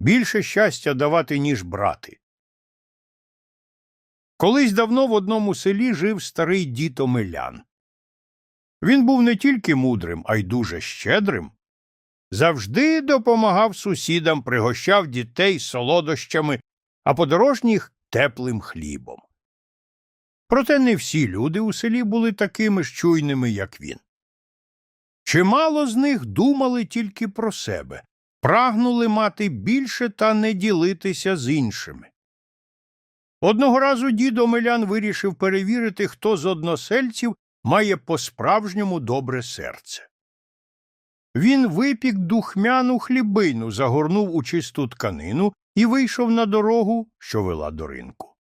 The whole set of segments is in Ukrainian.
більше щастя давати, ніж брати. Колись давно в одному селі жив старий дід Омелян. Він був не тільки мудрим, а й дуже щедрим. Завжди допомагав сусідам, пригощав дітей солодощами, а подорожніх теплим хлібом. Проте не всі люди у селі були такими ж чуйними, як він. Чимало з них думали тільки про себе, прагнули мати більше та не ділитися з іншими. Одного разу дід Омелян вирішив перевірити, хто з односельців має по-справжньому добре серце. Він випік духмяну хлібину, загорнув у чисту тканину і вийшов на дорогу, що вела до ринку.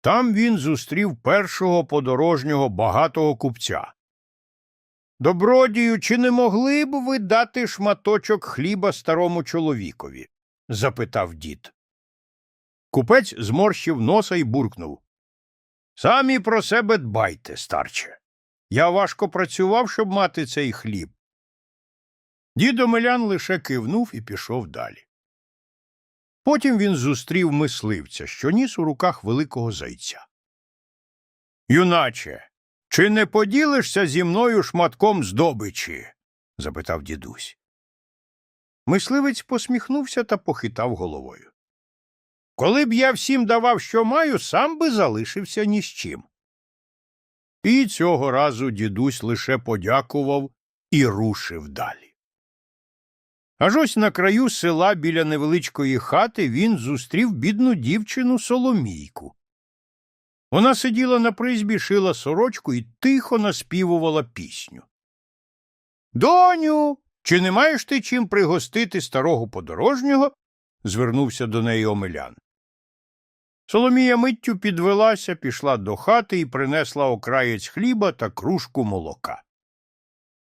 Там він зустрів першого подорожнього багатого купця. Добродію, чи не могли б ви дати шматочок хліба старому чоловікові? запитав дід. Купець зморщив носа і буркнув. Самі про себе дбайте, старче. Я важко працював, щоб мати цей хліб. Дід Омелян лише кивнув і пішов далі. Потім він зустрів мисливця, що ніс у руках великого зайця. Юначе, чи не поділишся зі мною шматком здобичі? запитав дідусь. Мисливець посміхнувся та похитав головою. Коли б я всім давав, що маю, сам би залишився ні з чим. І цього разу дідусь лише подякував і рушив далі. Аж ось на краю села біля невеличкої хати він зустрів бідну дівчину Соломійку. Вона сиділа на призбі, шила сорочку і тихо наспівувала пісню. Доню, чи не маєш ти чим пригостити старого подорожнього? звернувся до неї Омелян. Соломія миттю підвелася, пішла до хати і принесла окраєць хліба та кружку молока.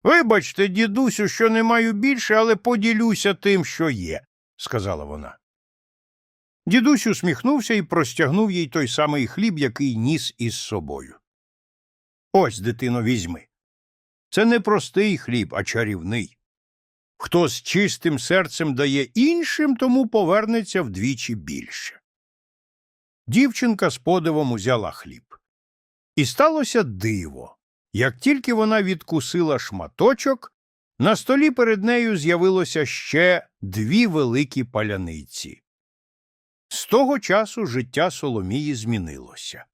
Вибачте, дідусю, що не маю більше, але поділюся тим, що є, сказала вона. Дідусь усміхнувся і простягнув їй той самий хліб, який ніс із собою. Ось, дитино, візьми. Це не простий хліб, а чарівний. Хто з чистим серцем дає іншим, тому повернеться вдвічі більше. Дівчинка з подивом узяла хліб. І сталося диво. Як тільки вона відкусила шматочок, на столі перед нею з'явилося ще дві великі паляниці. З того часу життя Соломії змінилося.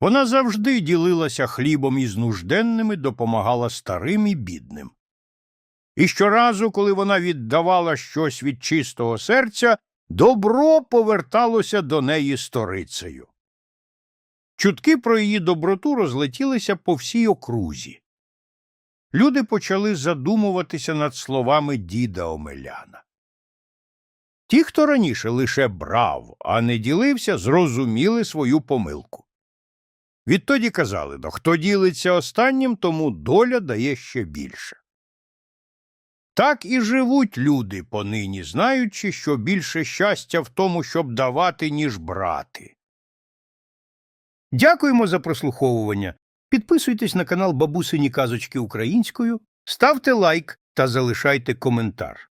Вона завжди ділилася хлібом із нужденними, допомагала старим і бідним. І щоразу, коли вона віддавала щось від чистого серця, добро поверталося до неї сторицею. Чутки про її доброту розлетілися по всій окрузі. Люди почали задумуватися над словами діда Омеляна. Ті, хто раніше лише брав, а не ділився, зрозуміли свою помилку. Відтоді казали, ну, хто ділиться останнім, тому доля дає ще більше. Так і живуть люди понині, знаючи, що більше щастя в тому, щоб давати, ніж брати. Дякуємо за прослуховування. Підписуйтесь на канал Бабусині Казочки Українською, ставте лайк та залишайте коментар.